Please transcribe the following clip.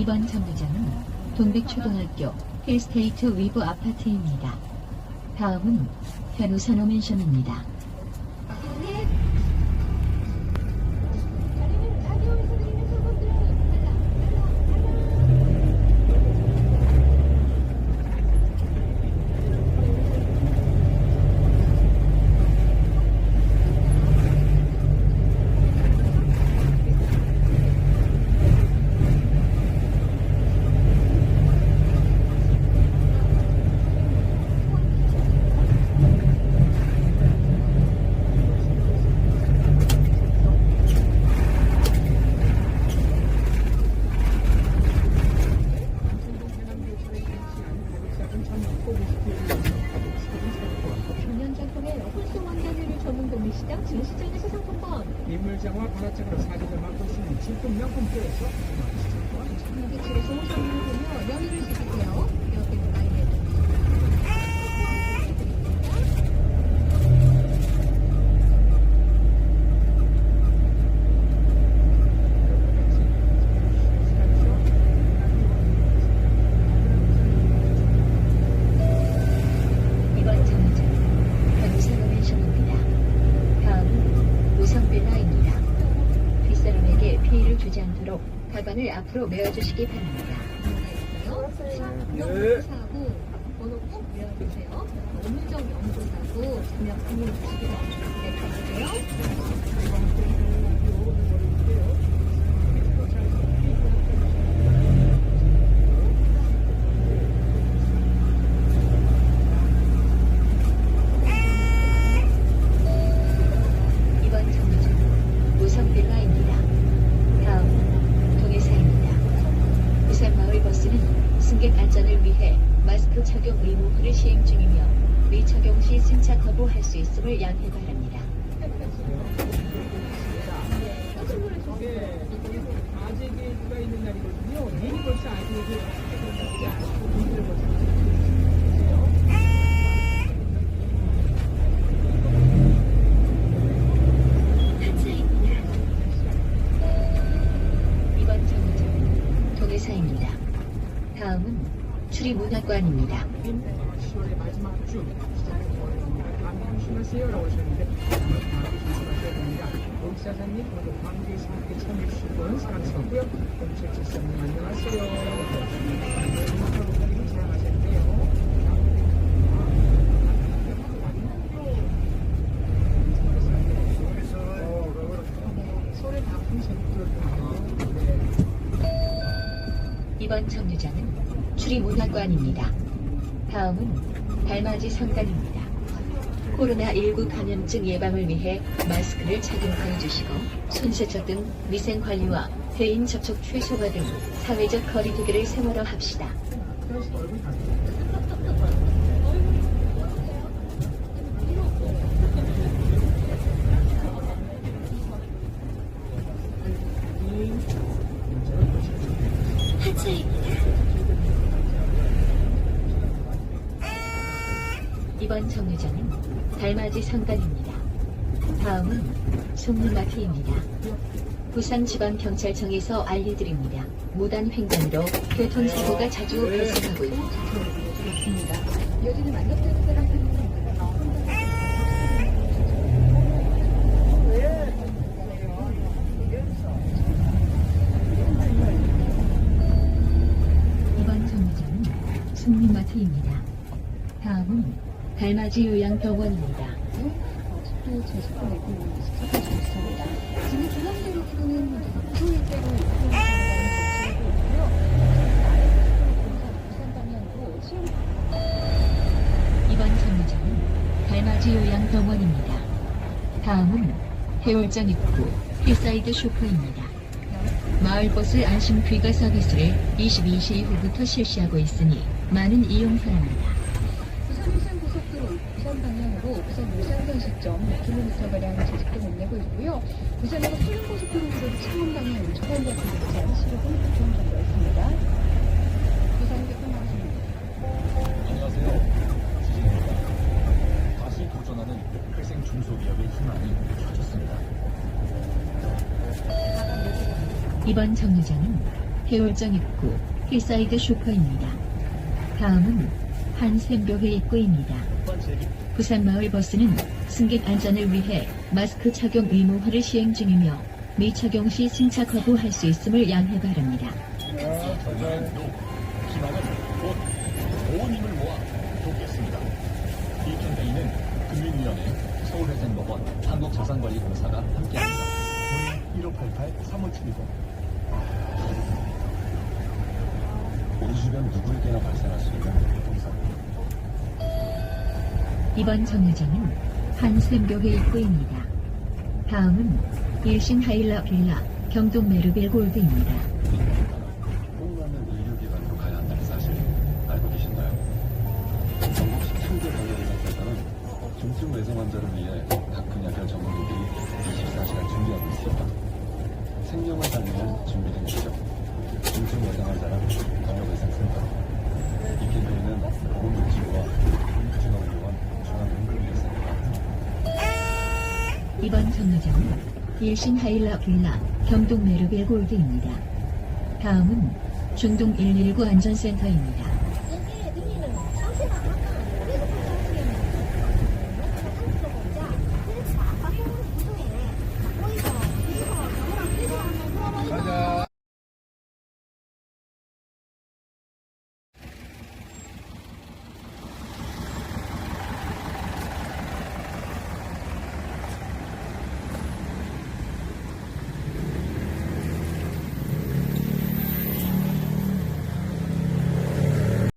이번 정류장은 동백초등학교 힐스테이트 위브 아파트입니다. 다음은 현우산호 맨션입니다. 인물장과 관악장으로 사진을 맡고 있는 질품 명품표에서 경기실에서 오셨는 보며 앞으로 메어주시기 바랍니다. 명사고 번호 꼭 외워주세요. 업무적 연구사고 자명 안내 주시기 바랍니다. 네, 가보세요 착용 의무화를 시행 중이며 미착용 시 승차 거부할 수 있음을 양해 바랍니다. 예, 아재개가 있는 날이거든요. 내일 벌써 날이 기 조심하셔야 됩니다. 옥사장님 모두 감기에서 함께 참여해주시고 사랑스럽고요. 0773님 안녕하세요. 인사부터님 사랑하셨는데요. 소리 다 풍선 들었거든요. 이번 정류장은 출입문화관입니다. 다음은 달맞이 성당입니다. 코로나19 감염증 예방을 위해 마스크를 착용해 주시고 손세척 등 위생 관리와 대인 접촉 최소화 등 사회적 거리두기를 생활화합시다. 하체 1번 정류장은 달맞이 상단입니다. 다음은 송림마트입니다. 부산지방경찰청에서 알려드립니다. 무단횡단으로 교통사고가 자주 발생하고 있습니다. 요즘은 만났다는 사람들이 이번 정류장은 송림마트입니다. 달맞이 요양병원입니다. 이번 정류장은 달맞이 요양병원입니다. 다음은 해월장 입구 힐사이드 쇼프입니다. 마을버스 안심 귀가 서비스를 22시 이후부터 실시하고 있으니 많은 이용 바랍니다. 부산 방향으로 부산 울산선 시점 6km가량 제작도 못 내고 있고요. 부산에서 서울 고속도로로 창원 방향 초반 같은 곳에 시력은 부정 정도 있습니다. 부산 교통 방송입니다. 안녕하세요. 주진입니다. 다시 도전하는 회생 중소기업의 희망이 켜졌습니다. 이번 정류장은 해월정 입구 힐사이드 슈퍼입니다. 다음은 한샘교회 입구입니다. 부산 마을 버스는 승객 안전을 위해 마스크 착용 의무화를 시행 중이며 미착용 시 승차 거부할 수 있음을 양해 바랍니다. 한국자산관리공사가 함께합니다. 1588-3570 우리 주변 누구에게나 발생할 수 있는 이번 정류장은 한샘교회 입구입니다. 다음은 일신 하일라 빌라 경동 메르빌 골드입니다. 꼭 맞는 의료기관으로 가야 한다는 사실 알고 계신가요? 전국 17개 병원의사께서는 중증 외상 환자를 위해 각 분야별 전문의들이 24시간 준비하고 있습니다. 중증 외상 환자랑 광역외상센터 이 캠페인은 보건복지부 이번 정류장은 일신 하일라 빌라 경동 메르빌 골드입니다. 다음은 중동 119 안전센터입니다.